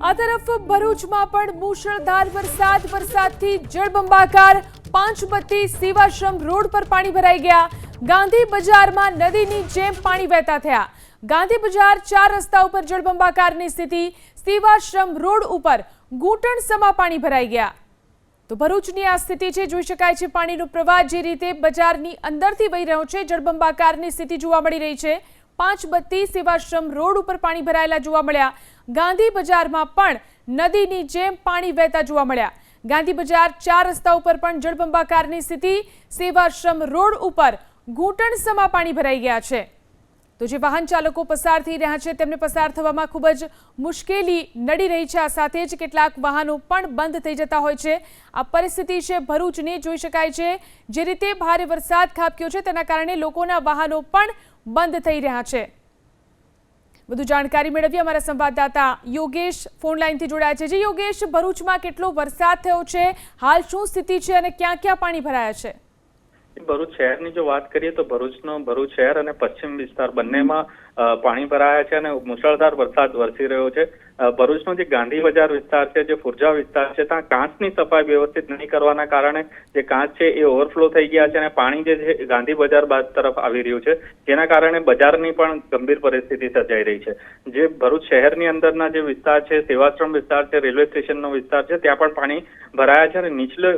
આ તરફ ભરૂચમાં પણ મુશળધાર વરસાદ. વરસાદથી જળબંબાકાર પાંચબત્તી સેવાશ્રમ રોડ પર પાણી ભરાઈ ગયા. ગાંધી બજારમાં નદીની જેમ પાણી વહેતા થયા. ગાંધી બજાર ચાર રસ્તા ઉપર જળબંબાકારની સ્થિતિ. સેવાશ્રમ રોડ ઉપર ઘૂંટણ સમા પાણી ભરાઈ ગયા. તો ભરૂચની આ સ્થિતિ છે, જોઈ શકાય છે, પાણીનો પ્રવાહ જે રીતે બજારની અંદરથી વહી રહ્યો છે, જળબંબાકારની સ્થિતિ જોવા મળી રહી છે. પાંચ બત્તી સેવાશ્રમ રોડ ઉપર પાણી ભરાયેલા જોવા મળ્યા. ગાંધી બજારમાં પણ નદીની જેમ પાણી વહેતા જોવા મળ્યા. ગાંધી બજાર ચાર રસ્તા ઉપર પણ જળબંબાકારની સ્થિતિ. સેવાશ્રમ રોડ ઉપર ઘૂંટણ સમા પાણી ભરાઈ ગયા છે. તો જે વાહન ચાલકો પસાર થઈ રહ્યા છે, તેમને પસાર થવામાં ખૂબ જ મુશ્કેલી નડી રહી છે. આ સાથે જ કેટલાક વાહનો પણ બંધ થઈ જતા હોય છે. આ પરિસ્થિતિ છે ભરૂચની, જોઈ શકાય છે. જે રીતે ભારે વરસાદ ખાબક્યો છે, તેના કારણે લોકોના વાહનો પણ બંધ થઈ રહ્યા છે. વધુ જાણકારી મેળવી અમારા સંવાદદાતા યોગેશ ફોન લાઈનથી જોડાયા છે. જે યોગેશ, ભરૂચમાં કેટલો વરસાદ થયો છે? હાલ શું સ્થિતિ છે અને ક્યાં ક્યાં પાણી ભરાયા છે? ભરૂચ શહેરની જો વાત કરીએ તો ભરૂચનો ભરૂચ શહેર અને પશ્ચિમ વિસ્તાર બંનેમાં પાણી ભરાયા છે અને મુશળધાર વરસાદ વરસી રહ્યો છે. ભરૂચનો જે ગાંધી બજાર વિસ્તાર છે, જે ફુરજા વિસ્તાર છે, ત્યાં કાંચની સફાઈ વ્યવસ્થિત નહીં કરવાના કારણે જે કાંચ છે એ ઓવરફ્લો થઈ ગયા છે અને પાણી જે છે ગાંધી બજાર બાદ તરફ આવી રહ્યું છે. જેના કારણે બજારની પણ ગંભીર પરિસ્થિતિ સર્જાઈ રહી છે. જે ભરૂચ શહેરની અંદરના જે વિસ્તાર છે, સેવાશ્રમ વિસ્તાર છે, રેલવે સ્ટેશનનો વિસ્તાર છે, ત્યાં પણ પાણી ભરાયા છે અને નીચલે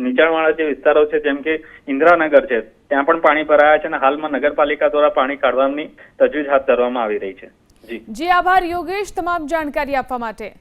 નીચાણવાળા જે વિસ્તારો છે, જેમ કે ઇન્દિરાનગર છે, ત્યાં પણ પાણી ભરાયા છે અને હાલમાં નગરપાલિકા દ્વારા પાણી કાઢવાની તજવીજ હાથ ધરવામાં આવી રહી છે. જી. જી, આભાર યોગેશ તમામ જાણકારી આપવા માટે.